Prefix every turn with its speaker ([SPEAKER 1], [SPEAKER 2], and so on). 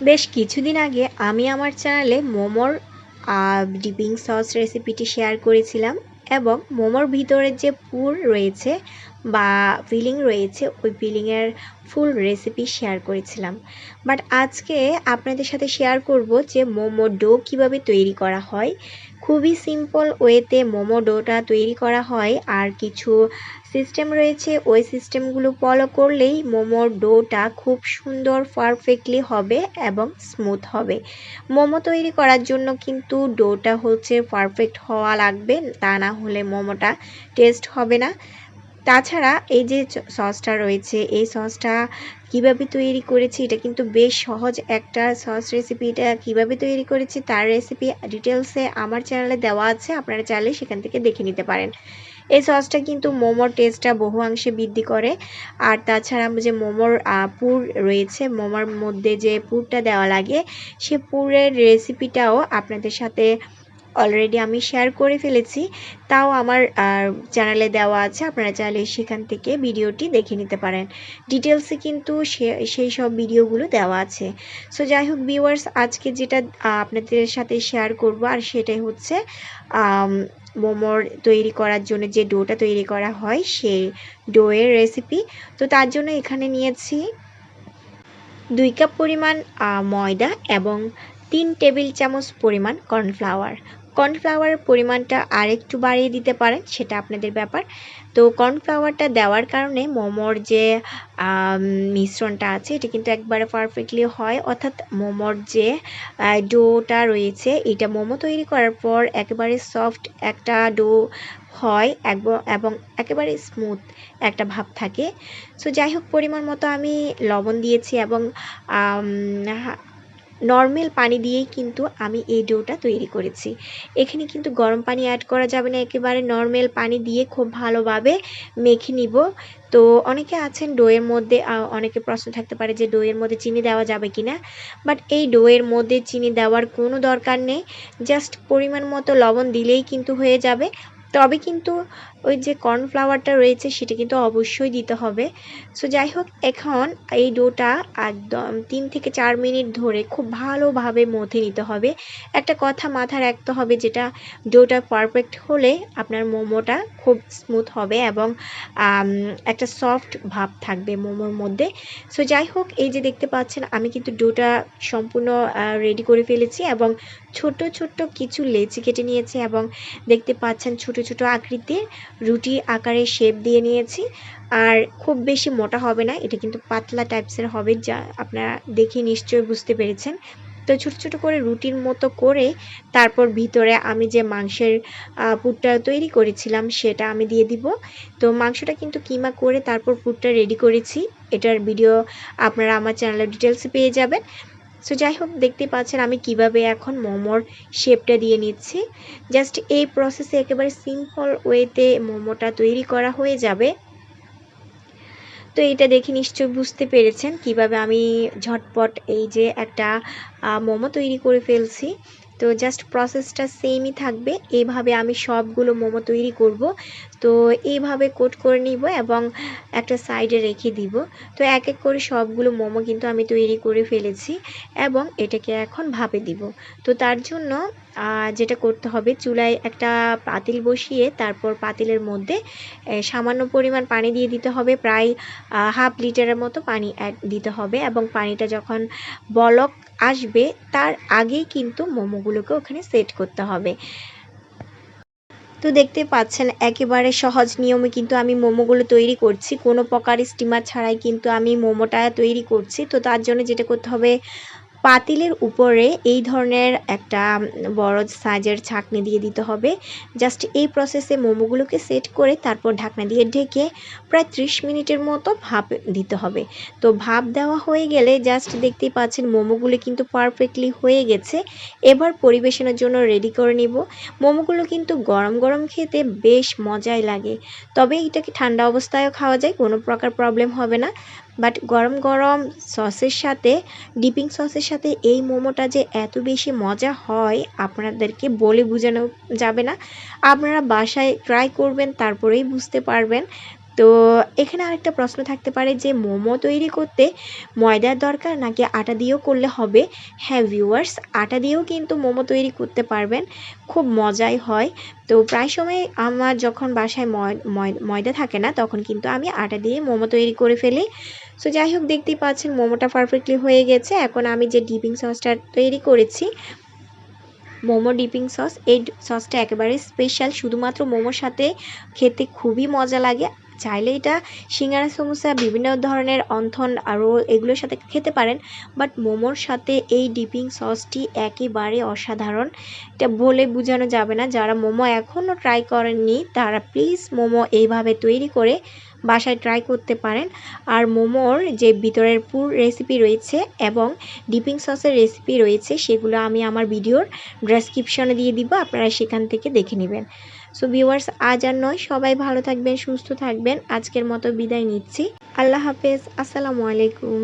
[SPEAKER 1] বেশ কিছুদিন আগে আমি আমার চ্যানেলে মোমোর ডিপিং সস রেসিপিটি শেয়ার করেছিলাম এবং মোমোর ভিতরের যে পুর রয়েছে বা ফিলিং রয়েছে, ওই ফিলিংয়ের ফুল রেসিপি শেয়ার করেছিলাম। বাট আজকে আপনাদের সাথে শেয়ার করব যে মোমো ডো কীভাবে তৈরি করা হয়। খুবই সিম্পল ওয়েতে মোমো ডোটা তৈরি করা হয় আর কিছু সিস্টেম রয়েছে, ওই সিস্টেমগুলো ফলো করলেই মোমোর ডোটা খুব সুন্দর পারফেক্টলি হবে এবং স্মুথ হবে। মোমো তৈরি করার জন্য কিন্তু ডোটা হচ্ছে পারফেক্ট হওয়া লাগবে, তা না হলে মোমোটা টেস্ট হবে না। তাছাড়া এই যে সসটা রয়েছে, এই সসটা কীভাবে তৈরি করেছি, এটা কিন্তু বেশ সহজ একটা সস রেসিপি এটা কীভাবে তৈরি করেছি, তার রেসিপি ডিটেলসে আমার চ্যানেলে দেওয়া আছে, আপনারা চাইলে সেখান থেকে দেখে নিতে পারেন। এই সসটা কিন্তু মোমোর টেস্টটা বহু অংশে বৃদ্ধি করে। আর তাছাড়া যে মোমোর পুর রয়েছে, মোমোর মধ্যে যে পুরটা দেওয়া লাগে, সে পুরের রেসিপিটাও আপনাদের সাথে অলরেডি আমি শেয়ার করে ফেলেছি। তাও আমার চ্যানেলে দেওয়া আছে, আপনারা চাইলে সেখান থেকে ভিডিওটি দেখে নিতে পারেন। ডিটেলসে কিন্তু সেই সব ভিডিওগুলো দেওয়া আছে। সো যাই হোক ভিউয়ার্স আজকে যেটা আপনাদের সাথে শেয়ার করব, আর সেটাই হচ্ছে মোমোর তৈরি করার জন্য যে ডোটা তৈরি করা হয়, সেই ডোয়ের রেসিপি তো তার জন্য এখানে নিয়েছি দুই কাপ পরিমাণ ময়দা এবং তিন টেবিল চামচ পরিমাণ কর্নফ্লাওয়ার কর্নফ্লাওয়ারের পরিমাণটা আর একটু বাড়িয়ে দিতে পারেন, সেটা আপনাদের ব্যাপার। তো কর্নফ্লাওয়ারটা দেওয়ার কারণে মোমোর যে মিশ্রণটা আছে, এটা কিন্তু একবারে পারফেক্টলি হয়। অর্থাৎ মোমোর যে ডোটা রয়েছে, এটা মোমো তৈরি করার পর একেবারে সফট একটা ডো হয় এবং একেবারে স্মুথ একটা ভাব থাকে। সো যাই হোক, পরিমাণ মতো আমি লবণ দিয়েছি এবং নর্মাল পানি দিয়েই কিন্তু আমি এই ডোটা তৈরি করেছি। এখানে কিন্তু গরম পানি অ্যাড করা যাবে না, একেবারে নর্মাল পানি দিয়ে খুব ভালোভাবে মেখে নিব। তো অনেকে আছেন ডোয়ের মধ্যে অনেকে প্রশ্ন থাকতে পারে যে ডোয়ের মধ্যে চিনি দেওয়া যাবে কি না বাট এই ডোয়ের মধ্যে চিনি দেওয়ার কোনো দরকার নেই। জাস্ট পরিমাণ মতো লবণ দিলেই কিন্তু হয়ে যাবে। তবে কিন্তু ওই যে কর্নফ্লাওয়ারটা রয়েছে সেটা কিন্তু অবশ্যই দিতে হবে। সো যাই হোক এখন এই ডোটা একদম তিন থেকে চার মিনিট ধরে খুব ভালোভাবে মথে নিতে হবে। একটা কথা মাথায় রাখতে হবে যেটা ডোটা পারফেক্ট হলে আপনার মোমোটা খুব স্মুথ হবে এবং একটা সফট ভাব থাকবে মোমোর মধ্যে। সো যাই হোক এই যে দেখতে পাচ্ছেন, আমি কিন্তু ডোটা সম্পূর্ণ রেডি করে ফেলেছি এবং ছোট ছোট কিছু লেচি কেটে নিয়েছি এবং দেখতে পাচ্ছেন ছোট ছোট আকৃতির রুটি আকারে শেপ দিয়ে নিয়েছি। আর খুব বেশি মোটা হবে না, এটা কিন্তু পাতলা টাইপসের হবে যা আপনারা দেখে নিশ্চয়ই বুঝতে পেরেছেন। তো ছোট ছোট করে রুটির মতো করে তারপর ভিতরে আমি যে মাংসের পুরটা তৈরি করেছিলাম সেটা আমি দিয়ে দিব। তো মাংসটা কিন্তু কিমা করে তারপর পুরটা রেডি করেছি। এটার ভিডিও আপনারা আমার চ্যানেলের ডিটেলসে পেয়ে যাবেন। সো যাই হোক দেখতে পাচ্ছেন আমি কীভাবে এখন মোমোর শেপটা দিয়ে নিচ্ছি। জাস্ট এই প্রসেসে একেবারে সিম্পল ওয়েতে মোমোটা তৈরি করা হয়ে যাবে। তো এটা দেখে নিশ্চয়ই বুঝতে পেরেছেন কীভাবে আমি ঝটপট এই যে একটা মোমো তৈরি করে ফেলছি। তো জাস্ট প্রসেসটা সেমই থাকবে। এইভাবে আমি সবগুলো মোমো তৈরি করব। তো এইভাবে কোট করে নিব এবং একটা সাইডে রেখে দিব। তো এক এক করে সবগুলো মোমো কিন্তু আমি তৈরি করে ফেলেছি এবং এটাকে এখন ভাপে দিব। তো তার জন্য যেটা করতে হবে, চুলায় একটা পাতিল বসিয়ে তারপর পাতিলের মধ্যে সামান্য পরিমাণ পানি দিয়ে দিতে হবে। প্রায় হাফ লিটারের মতো পানি দিতে হবে এবং পানিটা যখন বলক আসবে, তার আগেই কিন্তু মোমোগুলোকে ওখানে সেট করতে হবে। তো দেখতে পাচ্ছেন, একেবারে সহজ নিয়মে কিন্তু আমি মোমোগুলো তৈরি করছি। কোনো প্রকার স্টিমার ছাড়াই কিন্তু আমি মোমোটা তৈরি করছি। তো তার জন্য যেটা করতে হবে পাতিলের উপরে এই ধরনের একটা বড় সাইজের ছাকনি দিয়ে দিতে হবে। জাস্ট এই প্রসেসে মোমোগুলোকে সেট করে তারপর ঢাকনা দিয়ে ঢেকে প্রায় ত্রিশ মিনিটের মতো ভাপ দিতে হবে। তো ভাপ দেওয়া হয়ে গেলে জাস্ট দেখতেই পাচ্ছেন মোমোগুলো কিন্তু পারফেক্টলি হয়ে গেছে। এবার পরিবেশনের জন্য রেডি করে নিব। মোমোগুলো কিন্তু গরম গরম খেতে বেশ মজাই লাগে। তবে এটাকে ঠান্ডা অবস্থায়ও খাওয়া যায়, কোনো প্রকার প্রবলেম হবে না। বাট গরম গরম সসের সাথে ডিপিং সসের সাথে এই মোমোটা যে এত বেশি মজা হয়, আপনাদেরকে বলে বোঝানো যাবে না। আপনারা বাসায় ট্রাই করবেন, তারপরেই বুঝতে পারবেন। তো এখানে আরেকটা প্রশ্ন থাকতে পারে যে, মোমো তৈরি করতে ময়দার দরকার নাকি আটা দিয়েও করলে হবে? হ্যাঁ ভিউয়ার্স আটা দিয়েও কিন্তু মোমো তৈরি করতে পারবেন। খুব মজাই হয়। তো প্রায় সময় আমার যখন বাসায় ময়, ময়দা থাকে না, তখন কিন্তু আমি আটা দিয়ে মোমো তৈরি করে ফেলি। সো যাই হোক দেখতেই পাচ্ছেন, মোমোটা পারফেক্টলি হয়ে গেছে। এখন আমি যে ডিপিং সসটা তৈরি করেছি, মোমো ডিপিং সস এই সসটা একেবারে স্পেশাল শুধুমাত্র মোমোর সাথে খেতে খুবই মজা লাগে। চাইলে এটা সিঙ্গারা সমোসা, বিভিন্ন ধরনের অন্থন আরও এগুলোর সাথে খেতে পারেন, বাট মোমোর সাথে এই ডিপিং সসটি একেবারে অসাধারণ। এটা বলে বোঝানো যাবে না, যারা মোমো এখনও ট্রাই করেননি, তারা প্লিজ মোমো এইভাবে তৈরি করে বাসায় ট্রাই করতে পারেন। আর মোমোর যে ভিতরের পুর রেসিপি রয়েছে এবং ডিপিং সসের রেসিপি রয়েছে, সেগুলো আমি আমার ভিডিওর ডেসক্রিপশনে দিয়ে দিব, আপনারা সেখান থেকে দেখে নেবেন। সো ভিউয়ার্স আজ আর নয়। সবাই ভালো থাকবেন, সুস্থ থাকবেন। আজকের মতো বিদায় নিচ্ছি। আল্লাহ হাফেজ। আসসালামু আলাইকুম।